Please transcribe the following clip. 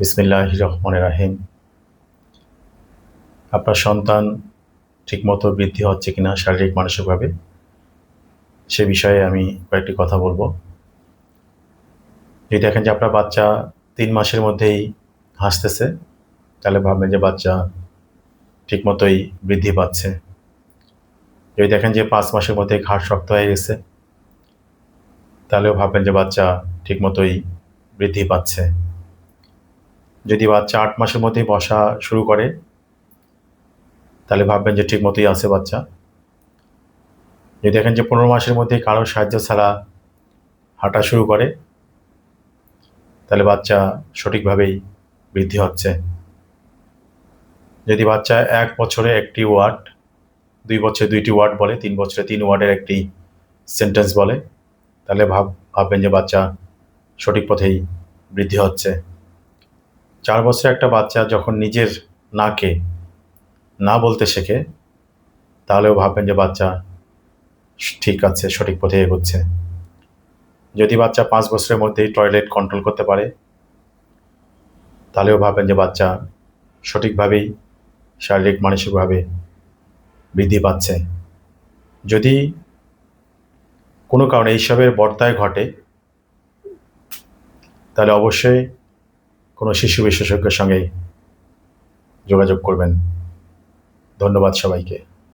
বিসমিল্লাহ রহমান রাহিম। আপনার সন্তান ঠিকমতো বৃদ্ধি হচ্ছে কিনা শারীরিক, মানসিকভাবে, সে বিষয়ে আমি কয়েকটি কথা বলব। যদি দেখেন যে আপনার বাচ্চা তিন মাসের মধ্যেই হাসতেছে, তাহলে ভাববেন যে বাচ্চা ঠিকমতোই বৃদ্ধি পাচ্ছে। যদি দেখেন যে পাঁচ মাসের মধ্যে ঘাড় শক্ত হয়ে গেছে, তাহলেও ভাববেন যে বাচ্চা ঠিকমতোই বৃদ্ধি পাচ্ছে। যদি বাচ্চা আট মাসের মধ্যেই বসা শুরু করে, তাহলে ভাববেন যে ঠিক মতোই আছে বাচ্চা। যদি দেখেন যে পনেরো মাসের মধ্যে কারোর সাহায্য ছাড়া হাঁটা শুরু করে, তাহলে বাচ্চা সঠিকভাবেই বৃদ্ধি হচ্ছে। যদি বাচ্চা এক বছরে একটি ওয়ার্ড, দুই বছরে দুইটি ওয়ার্ড বলে, তিন বছরে তিন ওয়ার্ডের একটি সেন্টেন্স বলে, তাহলে ভাব ভাববেন যে বাচ্চা সঠিক পথেই বৃদ্ধি হচ্ছে। চার বছর একটা বাচ্চা যখন নিজের নাকে না বলতে শেখে, তাহলেও ভাববেন যে বাচ্চা ঠিক আছে, সঠিক পথে এগোচ্ছে। যদি বাচ্চা পাঁচ বছরের মধ্যেই টয়লেট কন্ট্রোল করতে পারে, তাহলেও ভাববেন যে বাচ্চা সঠিকভাবেই, শারীরিক, মানসিকভাবে বৃদ্ধি পাচ্ছে। যদি কোনো কারণে এইসবের বর্তায় ঘটে, তাহলে অবশ্যই কোনো শিশু বিশেষজ্ঞের সঙ্গে যোগাযোগ করবেন। ধন্যবাদ সবাইকে।